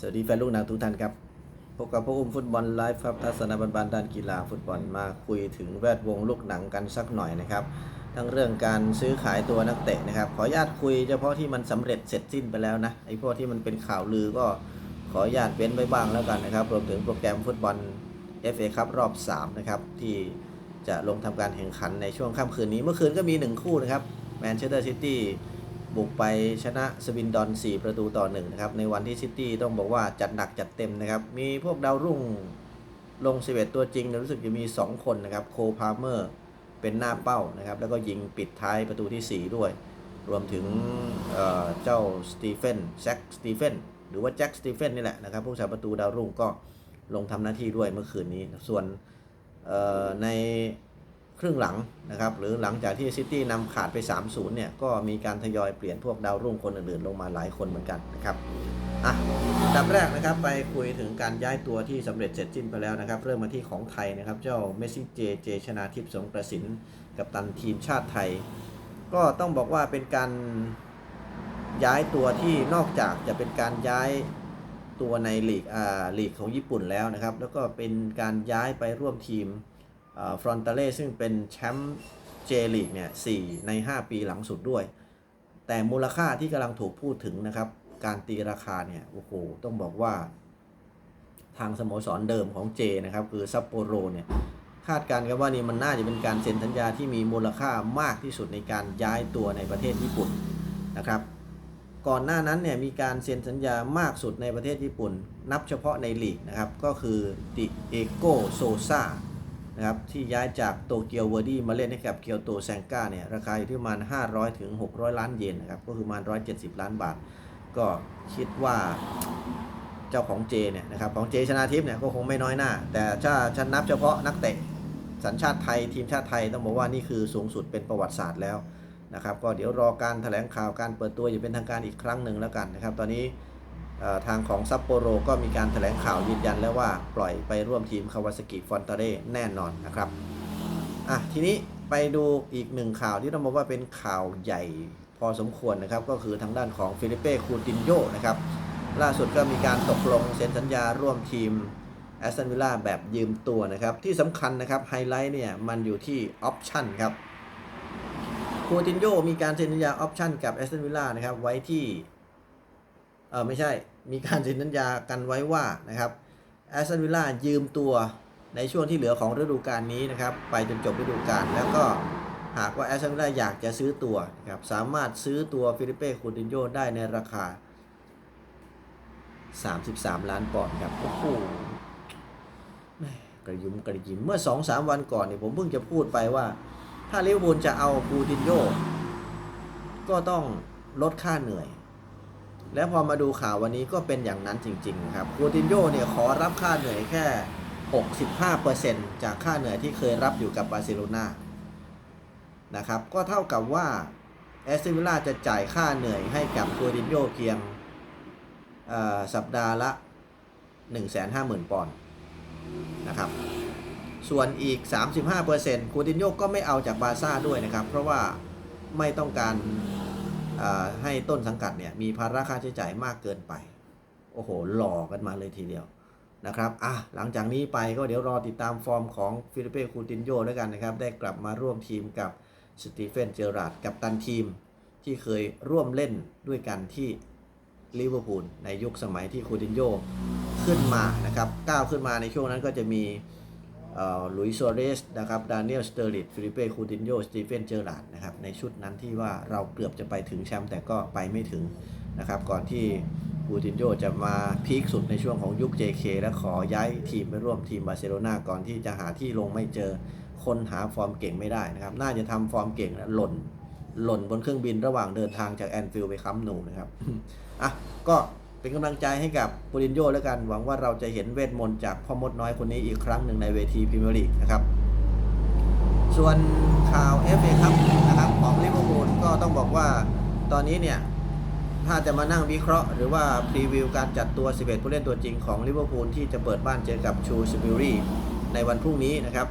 สวัสดีแฟนลูกหนังทุกท่านครับ พบกับพวกอุ้มฟุตบอลไลฟ์ครับทัศนบันบานด้านกีฬาฟุตบอลมาคุยถึงแวดวงลูกหนังกันสักหน่อยนะครับ ทั้งเรื่องการซื้อขายตัวนักเตะนะครับ ขออนุญาตคุยเฉพาะที่มันสำเร็จเสร็จสิ้นไปแล้วนะไอ้พวกที่มันเป็นข่าวลือก็ขออนุญาตเว้นไว้บ้างแล้วกันนะครับรวมถึงโปรแกรมฟุตบอล FA ครับรอบ3นะครับที่จะลงทำการแข่งขันในช่วงค่ำคืนนี้เมื่อคืนก็มี 1 คู่นะครับแมนเชสเตอร์ซิตี้ บุกไปชนะสวินดอน 4 ประตูต่อ1นะครับ ในวันที่ซิตี้ต้องบอกว่าจัดหนักจัดเต็มนะครับ มีพวกดาวรุ่งลง 11 ตัวจริงนะรู้สึกจะมี 2 คนนะครับ โคพาเมอร์เป็นหน้าเป้านะครับ แล้วก็ยิงปิดท้ายประตูที่ 4 ด้วย รวมถึงเเจ้าสตีเฟนแจ็คสตีเฟนหรือว่าแจ็คสตีเฟนนี่แหละนะครับ ผู้สาประตูดาวรุ่งก็ลงทำหน้าที่ด้วยเมื่อคืนนี้ ส่วนใน ครึ่งหลังนะครับหรือหลังจากที่ซิตี้นำขาดไป 3-0 เนี่ย ก็มีการทยอยเปลี่ยนพวกดาวรุ่งคนอื่นๆ ลงมาหลายคนเหมือนกันนะครับอะอันดับแรกนะครับไปคุยถึงการย้ายตัวที่สำเร็จเสร็จสิ้นไปแล้วนะครับ เริ่มมาที่ของไทยนะครับ เจ้าเมสซี่เจเจชนาทิพย์สงกระสินกับตันทีมชาติไทย ก็ต้องบอกว่าเป็นการย้ายตัวที่นอกจากจะเป็นการย้ายตัวในลีกอ่าลีกของญี่ปุ่นแล้วนะครับ แล้วก็เป็นการย้ายไปร่วมทีม ฟรอนตเล่ซึ่งเป็นแชมป์เจลีกเนี่ยสใน 5 ปีหลังสุดด้วย แต่มูลค่าที่กำลังถูกพูดถึงนะครับ การตีราคาเนี่ยโอ้โหต้องบอกว่า ทางสโมสรเดิมของเจนะครับ คือซัปโปโรเนี่ยคาดการณ์กันว่านี่มันน่าจะเป็นการเซ็นสัญญาที่มีมูลค่ามากที่สุดในการย้ายตัวในประเทศญี่ปุ่นนะครับ ก่อนหน้านั้นเนี่ยมีการเซ็นสัญญามากสุดในประเทศญี่ปุ่น นับเฉพาะในลีกนะครับ ก็คือติเอโกโซซา นะครับที่ย้ายจากโตเกียวเวอร์ดี้มาเล่นให้กับเกียวโตแซงก้าเนี่ยราคาอยู่ที่ประมาณ 500 ถึง 600 ล้านเยนนะครับก็คือประมาณ 170 ล้านบาท ก็คิดว่าเจ้าของเจเนี่ยนะครับของเจชนาทิพย์เนี่ยก็คงไม่น้อยหน้า แต่ถ้าฉันนับเฉพาะนักเตะสัญชาติไทยทีมชาติไทยต้องบอกว่านี่คือสูงสุดเป็นประวัติศาสตร์แล้วนะครับก็เดี๋ยวรอการถแถลงข่าวการเปิดตัวอย่างเป็นทางการอีกครั้งหนึ่งแล้วกันนะครับตอนนี้ ทางของซัปโปโรก็มีการแถลงข่าวยืนยันแล้วว่าปล่อยไปร่วมทีมคาวาซากิฟอนตาเร่แน่นอนนะครับอะทีนี้ไปดูอีกหนึ่งข่าวที่ต้องบอกว่าเป็นข่าวใหญ่พอสมควรนะครับ ก็คือทางด้านของฟิลิเป้คูตินโยนะครับ ล่าสุดก็มีการตกลงเซ็นสัญญาร่วมทีมแอสตันวิลล่าแบบยืมตัวนะครับ ที่สำคัญนะครับไฮไลท์เนี่ยมันอยู่ที่ออปชั่นครับคูตินโยมีการเซ็นสัญญาออปชั่นกับแอสตันวิลล่านะครับไว้ที่ เออไม่ใช่มีการเซ็นสัญญากันไว้ว่านะครับแอสตันวิลล่ายืมตัวในช่วงที่เหลือของฤดูกาลนี้นะครับ ไปจนจบฤดูกาลแล้วก็หากว่าแอสตันวิลล่าอยากจะซื้อตัวนะครับสามารถซื้อตัวฟิลิเป้คูตินโยได้ในราคา 33 ล้านปอนด์ครับโอ้โหกระยุมกระยิมเมื่อ 2-3 วันก่อนเนี่ยผมเพิ่งจะพูดไปว่า ถ้าลิเวอร์พูลจะเอาคูตินโยก็ต้องลดค่าเหนื่อย แล้วพอมาดูข่าววันนี้ก็เป็นอย่างนั้นจริง ๆ ครับคูตินโยเนี่ยขอรับค่าเหนื่อยแค่ 65%จากค่าเหนื่อยที่เคยรับอยู่กับบาร์เซโลนานะครับ ก็เท่ากับว่าแอสตันวิลล่าจะจ่ายค่าเหนื่อยให้กับคูตินโยเพียงสัปดาห์ละ 150,000 ปอนด์นะครับ ส่วนอีก 35%คูตินโยก็ไม่เอาจากบาร์ซ่าด้วยนะครับ เพราะว่าไม่ต้องการ ให้ต้นสังกัดเนี่ยมีภาระค่าใช้จ่ายมากเกินไป โอ้โห หลอกันมาเลยทีเดียวนะครับอะหลังจากนี้ไปก็เดี๋ยวรอติดตามฟอร์มของฟิลิเป้คูตินโยด้วยกันนะครับ ได้กลับมาร่วมทีมกับสตีเฟนเจอราร์ดกับตันทีมที่เคยร่วมเล่นด้วยกันที่ลิเวอร์พูลในยุคสมัยที่คูตินโยขึ้นมานะครับก้าวขึ้นมาในช่วงนั้นก็จะมี ลุยส์ซัวเรสนะครับดานิเอลสเตอร์ลิตฟิลิเป้คูตินโยสตีเฟนเจอราร์ดนะครับในชุดนั้นที่ว่าเราเกือบจะไปถึงแชมป์แต่ก็ไปไม่ถึงนะครับก่อนที่คูตินโยจะมาพีคสุดในช่วงของยุค JK และขอย้ายทีมไปร่วมทีมบาร์เซโลนาก่อนที่จะหาที่ลงไม่เจอคนหาฟอร์มเก่งไม่ได้นะครับน่าจะทำฟอร์มเก่งหล่นหล่นบนเครื่องบินระหว่างเดินทางจากแอนฟิลด์ไปคัมป์นูนะครับอะก็ เป็นกำลังใจให้กับปูรินโญ่แล้วกัน หวังว่าเราจะเห็นเวทมนต์จากพ่อมดน้อยคนนี้อีกครั้งหนึ่งในเวทีพรีเมียร์ลีกนะครับ ส่วนข่าว FA ครับนะครับของลิเวอร์พูลก็ต้องบอกว่าตอนนี้เนี่ยถ้าจะมานั่งวิเคราะห์หรือว่าพรีวิวการจัดตัว 11 ผู้เล่นตัวจริงของลิเวอร์พูลที่จะเปิดบ้านเจอกับชูสบิรีในวันพรุ่งนี้นะครับ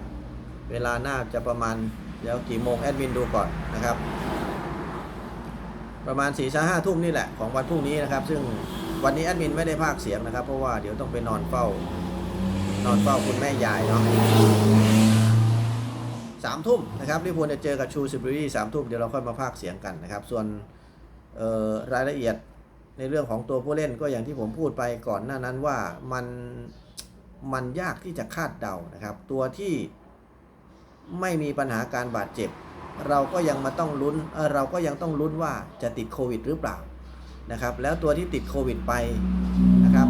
เวลาน่าจะประมาณเดี๋ยวกี่โมงแอดมินดูก่อนนะครับ ประมาณ4ี่ห้าทุ่มนี่แหละของวันพรุ่งนี้นะครับ ซึ่ง วันนี้แอดมินไม่ได้พากเสียงนะครับ เพราะว่าเดี๋ยวต้องไปนอนเฝ้า นอนเฝ้าคุณแม่ยายเนาะสามทุ่มนะครับลิเวอร์พูลจะเจอกับชูซิบรีสามทุ่มเดี๋ยวเราค่อยมาพากเสียงกันนะครับ ส่วนรายละเอียดในเรื่องของตัวผู้เล่นก็อย่างที่ผมพูดไปก่อนหน้านั้นว่ามันมันยากที่จะคาดเดานะครับ ตัวที่ไม่มีปัญหาการบาดเจ็บ เราก็ยังมาต้องลุ้นเเราก็ยังต้องลุ้นว่าจะติดโควิดหรือเปล่า นะครับ แล้วตัวที่ติดโควิดไปนะครับ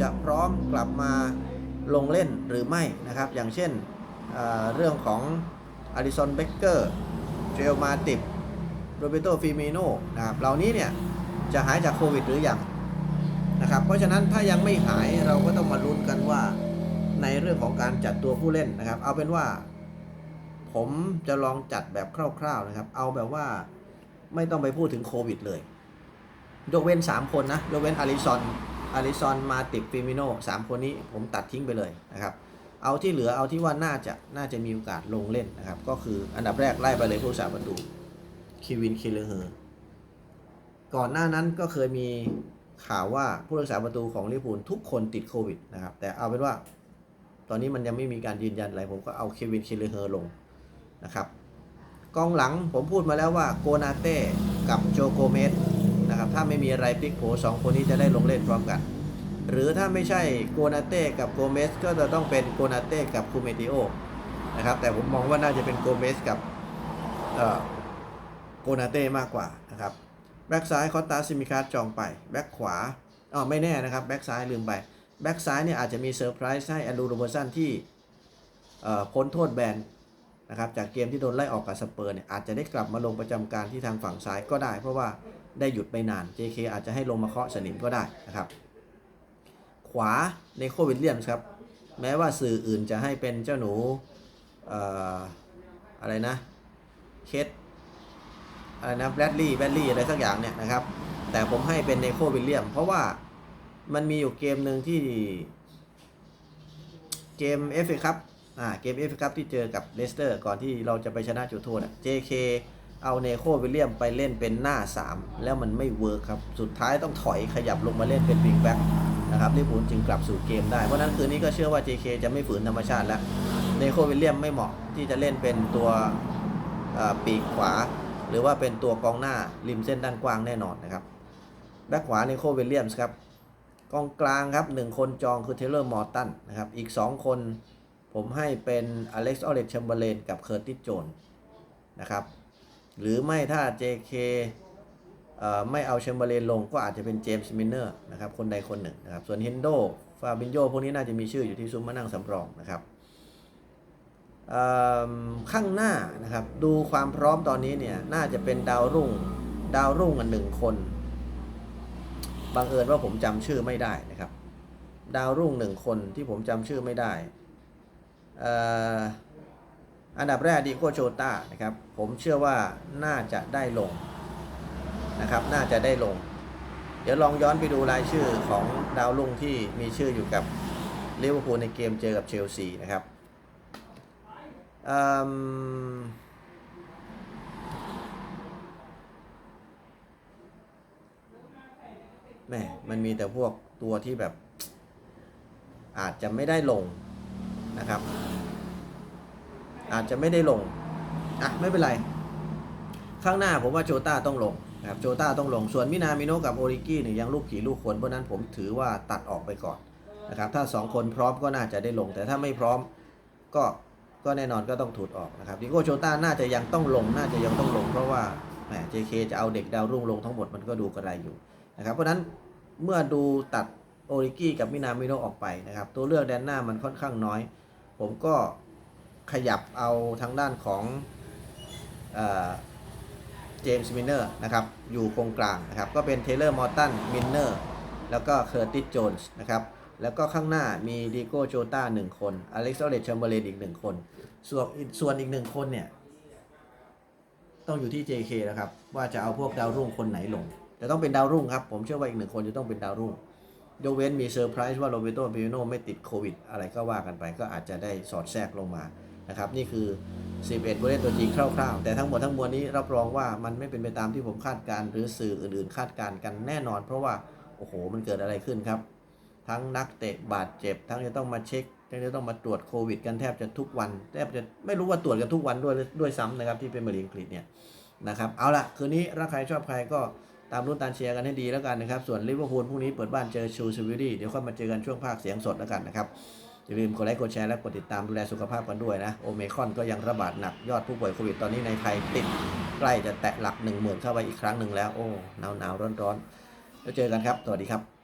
จะพร้อมกลับมาลงเล่นหรือไม่นะครับ อย่างเช่นเเรื่องของอลิซอนเบเกอร์เจลมาติบโรเบโตฟิเมโนนะครับเหล่านี้เนี่ยจะหายจากโควิดหรือยังนะครับ เพราะฉะนั้นถ้ายังไม่หายเราก็ต้องมาลุ้นกันว่าในเรื่องของการจัดตัวผู้เล่นนะครับ เอาเป็นว่า ผมจะลองจัดแบบคร่าวๆนะครับ เอาแบบว่าไม่ต้องไปพูดถึงโควิดเลย ยกเว้น 3 คนนะ ยกเว้นอาริซอนอาริซอนมาติบฟิมิโนสามคนนี้ผมตัดทิ้งไปเลยนะครับ เอาที่เหลือเอาที่ว่าน่าจะน่าจะมีโอกาสลงเล่นนะครับ ก็คืออันดับแรกไล่ไปเลยผู้สาประตูคิวินคิลเลอร์เฮอร์ก่อนหน้านั้นก็เคยมีข่าวว่าผู้รักษาประตูของลิเวอร์พูลทุกคนติดโควิดนะครับ แต่เอาเป็นว่า ตอนนี้มันยังไม่มีการยืนยันอะไร ผมก็เอาเควินคิลเลอร์เฮอร์ลงนะครับ กองหลังผมพูดมาแล้วว่าโกนาเต้กับโจโกเมส นะครับถ้าไม่มีอะไรพลิกโผสองคนนี้จะได้ลงเล่นพร้อมกัน หรือถ้าไม่ใช่โกนาเต้กับโกเมสก็จะต้องเป็นโกนาเต้กับคูเมติโอนะครับแต่ผมมองว่าน่าจะเป็นโกเมสกับโกนาเต้มากกว่านะครับแบ็กซ้ายคอตตาซิมิคาจองไปแบ็กขวาอ๋อไม่แน่นะครับแบ็กซ้ายลืมไปแบ็กซ้ายเนี่ยอาจจะมีเซอร์ไพรส์ให้แอนดูโรเบอร์สันที่พ้นโทษแบนนะครับจากเกมที่โดนไล่ออกกับสเปอร์เนี่ยอาจจะได้กลับมาลงประจำการที่ทางฝั่งซ้ายก็ได้ เพราะว่า ได้หยุดไปนาน JK อาจจะให้ลงมาเคาะสนิมก็ได้นะครับ ขวาในโควิลเลียมครับ แม้ว่าสื่ออื่นจะให้เป็นเจ้าหนูออะไรนะเคสอะไรนะแบรดลี่แบรดลี่อะไรสักอย่างเนี่ยนะครับ แต่ผมให้เป็นในโควิลเลียม เพราะว่ามันมีอยู่เกมหนึ่งที่เกม FA ครับอ่าเกม FA ครับที่เจอกับเลสเตอร์ ก่อนที่เราจะไปชนะจุดโทษอะ JK เอาเนโควิลเลียมไปเล่นเป็นหน้า 3 แล้วมันไม่เวิร์คครับ สุดท้ายต้องถอยขยับลงมาเล่นเป็นวิงแบ็กนะครับลิเวอร์พูลจึงกลับสู่เกมได้ เพราะฉะนั้นคืนนี้ก็เชื่อว่า JK จะไม่ฝืนธรรมชาติแล้วเนโควิลเลียมไม่เหมาะที่จะเล่นเป็นตัวปีกขวา หรือว่าเป็นตัวกองหน้าริมเส้นด้านกว้างแน่นอนนะครับแบ็กขวาเนโควิลเลียมครับกองกลางครับหนึ่งคนจองคือเทเลอร์มอร์ตันนะครับอีก 2 คนผมให้เป็นอเล็กซ์ออเล็กแชมเบอร์เลนกับเคอร์ติสโจนนะครับ หรือไม่ถ้า JK เอ่อไม่เอาแชมเบอร์เลนลงก็อาจจะเป็นเจมส์มินเนอร์นะครับคนใดคนหนึ่งนะครับส่วนเฮนโดฟาบินโยพวกนี้น่าจะมีชื่ออยู่ที่ซุ้มมานั่งสำรองนะครับข้างหน้านะครับดูความพร้อมตอนนี้เนี่ยน่าจะเป็นดาวรุ่งดาวรุ่งกันหนึ่งคนบังเอิญว่าผมจำชื่อไม่ได้นะครับ ดาวรุ่งหนึ่งคนที่ผมจำชื่อไม่ได้ อันดับแรกดิโกโจต้านะครับ ผมเชื่อว่าน่าจะได้ลงนะครับ น่าจะได้ลง เดี๋ยวลองย้อนไปดูรายชื่อของดาวรุ่งที่มีชื่ออยู่กับลิเวอร์พูลในเกมเจอกับเชลซีนะครับมแม่มันมีแต่พวกตัวที่แบบ อาจจะไม่ได้ลงนะครับ อาจจะไม่ได้ลง อะ ไม่เป็นไร ข้างหน้าผมว่าโจต้าต้องลงนะครับโจต้าต้องลง ส่วนมินามิโนกับโอริกี้เนี่ยยังลูกผีลูกขนเพราะนั้นผมถือว่าตัดออกไปก่อนนะครับถ้า 2 คนพร้อมก็น่าจะได้ลง แต่ถ้าไม่พร้อมก็ก็แน่นอนก็ต้องถูดออกนะครับดิโก้โจต้าน่าจะยังต้องลงน่าจะยังต้องลง เพราะว่าแหม JK จะเอาเด็กดาวรุ่งลงทั้งหมดมันก็ดูกระไรอยู่นะครับเพราะนั้นเมื่อดูตัดโอริกี้กับมินามิโนออกไปนะครับตัวเลือกแดนหน้ามันค่อนข้างน้อย ผมก็ ขยับเอาทางด้านของเจมส์มินเนอร์นะครับอยู่ตรงกลางนะครับก็เป็นเทเลอร์มอร์ตันมินเนอร์แล้วก็เคอร์ติสโจนส์นะครับแล้วก็ข้างหน้ามีดิโก้โจต้าหนึ่งคนอเล็กซ์เลตแชมเบอร์เลนอีกหนึ่งคน ส่วนส่วนอีกหนึ่งคนเนี่ยต้องอยู่ที่ JK นะครับว่าจะเอาพวกดาวรุ่งคนไหนลง แต่ต้องเป็นดาวรุ่งครับ ผมเชื่อว่าอีกหนึ่งคนจะต้องเป็นดาวรุ่งยกเว้นมีเซอร์ไพรส์ว่าโรเบโตปิโนไม่ติดโควิด อะไรก็ว่ากันไปก็อาจจะได้สอดแทรกลงมา นะครับนี่คือ 11ผู้เล่นตัวจริงคร่าวๆ แต่ทั้งหมดทั้งมวลนี้รับรองว่ามันไม่เป็นไปตามที่ผมคาดการณ์หรือสื่ออื่นๆ คาดการณ์กันแน่นอน เพราะว่าโอ้โหมันเกิดอะไรขึ้นครับ ทั้งนักเตะบาดเจ็บ ทั้งจะต้องมาเช็คทั้งจะต้องมาตรวจโควิด กันแทบจะทุกวันแทบจะไม่รู้ว่าตรวจกันทุกวันด้วยด้วยซ้ำนะครับที่เป็นมะเร็งอังกฤษเนี่ยนะครับเอาละคืนนี้ถ้าใครชอบใครก็ตามรุ่นตามเชียร์กันให้ดีแล้วกันนะครับ ส่วนลิเวอร์พูลพรุ่งนี้เปิดบ้านเจอชูซิวิลี่เดี๋ยวค่อยมาเจอกันช่วงภาคเสียงสดแล้วกันนะครับ อย่าลืมกดไลค์กดแชร์และกดติดตามดูแลสุขภาพกันด้วยนะโอเมคอนก็ยังระบาดหนักยอดผู้ป่วยโควิดตอนนี้ในไทยติดใกล้จะแตะหลัก1 0,000เข้าไปอีกครั้งหนึ่งแล้วโอ้หนาวหนาวร้อนร้อนๆแล้วเจอกันครับสวัสดีครับ